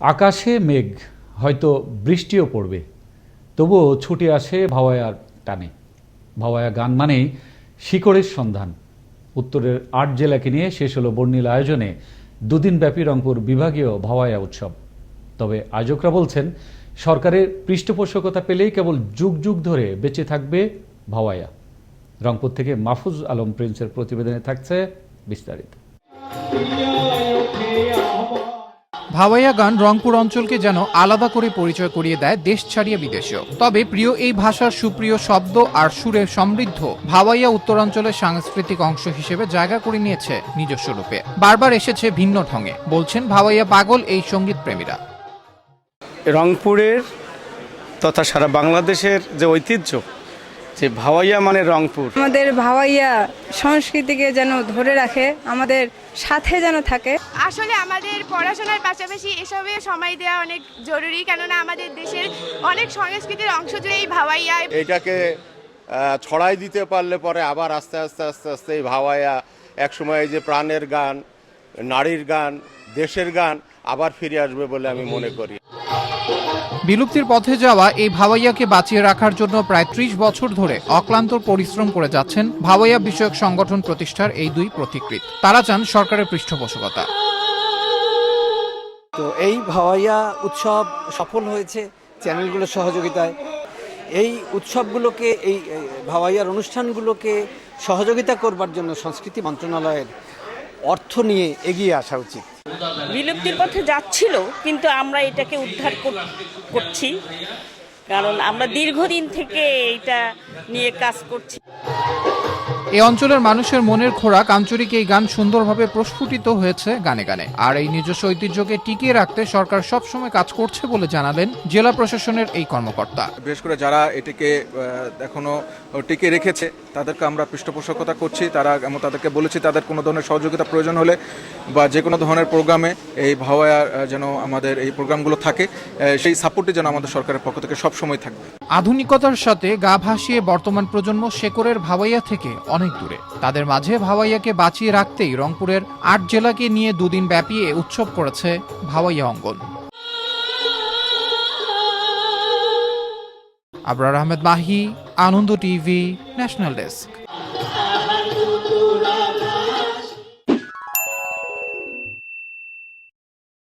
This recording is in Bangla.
আকাশে মেঘ, হয়তো বৃষ্টিও পড়বে। তবুও ছুটে আসে ভাওয়ায়ার টানে। ভাওয়ায়া গান মানেই শিকড়ের সন্ধান। উত্তরের আট জেলাকে নিয়ে শেষ হলো বর্ণিল আয়োজনে দুদিনব্যাপী রংপুর বিভাগীয় ভাওয়ায়া উৎসব। তবে আয়োজকরা বলছেন, সরকারের পৃষ্ঠপোষকতা পেলেই কেবল যুগ যুগ ধরে বেঁচে থাকবে ভাওয়ায়া। রংপুর থেকে মাহফুজ আলম প্রিন্সের প্রতিবেদনে থাকছে বিস্তারিত। ভাওয়াইয়া গান রংপুর অঞ্চলকে যেন আলাদা করে পরিচয় করিয়ে দেয় দেশ ছাড়িয়ে বিদেশেও। তবে প্রিয় এই ভাষার সুপ্রিয় শব্দ আর সুরে সমৃদ্ধ ভাওয়াইয়া উত্তরাঞ্চলের সাংস্কৃতিক অংশ হিসেবে জায়গা করে নিয়েছে নিজস্ব রূপে। বারবার এসেছে ভিন্ন ঢঙে বলছেন ভাওয়াইয়া পাগল এই সংগীত প্রেমীরা। রংপুরের তথা সারা বাংলাদেশের যে ঐতিহ্য যে ভাওয়াইয়া মানে রংপুর। আমাদের ভাওয়াইয়া সংস্কৃতিকে যেন ধরে রাখে আমাদের সাথে যেন থাকে। আসলে আমাদের পড়াশোনার পাশাপাশি এসবে সময় দেওয়া অনেক জরুরি কেননা আমাদের দেশের অনেক সংস্কৃতির অংশ জুড়ে এই ভাওয়াইয়া। এইটাকে আহ, ছড়াই দিতে পারলে পরে আবার আস্তে আস্তে আস্তে আস্তে এই ভাওয়ায়া একসময় এই যে প্রাণের গান নারীর গান দেশের গান আবার ফিরে আসবে বলে আমি মনে করি। বিলুপ্তির পথে যাওয়া এই ভাওয়াইয়াকে বাঁচিয়ে রাখার জন্য প্রায় ত্রিশ বছর ধরে অক্লান্ত পরিশ্রম করে যাচ্ছেন ভাওয়াইয়া বিষয়ক সংগঠন প্রতিষ্ঠার এই দুই প্রতিকৃত। তারা চান সরকারের পৃষ্ঠপোষকতা। তো এই ভাওয়াইয়া উৎসব সফল হয়েছে চ্যানেলগুলোর সহযোগিতায়। এই উৎসবগুলোকে, এই ভাওয়াইয়ার অনুষ্ঠানগুলোকে সহযোগিতা করবার জন্য সংস্কৃতি মন্ত্রণালয়ের অর্থ নিয়ে এগিয়ে আসা উচিত। বিলুপ্তির পথে যাচ্ছিল, কিন্তু আমরা এটাকে উদ্ধার কর- করছি। কারণ আমরা দীর্ঘদিন থেকে এটা নিয়ে কাজ করছি। এই অঞ্চলের মানুষের মনের খোরাক আঞ্চলিক এই গান সুন্দরভাবে প্রস্ফুটিত হয়েছে গানে গানে। আর এই নিজস্ব ঐতিহ্যকে টিকিয়ে রাখতে সরকার সবসময় কাজ করছে বলে জানালেন জেলা প্রশাসনের এই কর্মকর্তা। বিশেষ করে যারা এটিকে এখনও টিকে রেখেছে তাদেরকে আমরা পৃষ্ঠপোষকতা করছি। তারা এবং তাদেরকে বলেছি তাদের কোনো ধরনের সহযোগিতা প্রয়োজন হলে বা যে কোনো ধরনের প্রোগ্রামে এই ভাওয়ার যেন আমাদের এই প্রোগ্রামগুলো থাকে সেই সাপোর্টই যেন আমাদের সরকারের পক্ষ থেকে সবসময় থাকবে। আধুনিকতার সাথে গা ভাসিয়ে বর্তমান প্রজন্ম শেকরের ভাওয়াইয়া থেকে অনেক দূরে। তাদের মাঝে ভাওয়াইয়াকে বাঁচিয়ে রাখতেই রংপুরের আট জেলাকে নিয়ে দুদিন ব্যাপী এ উৎসব করেছে ভাওয়াইয়া অঙ্গন। Abrar Ahmed Mahi, Anando TV, national desk.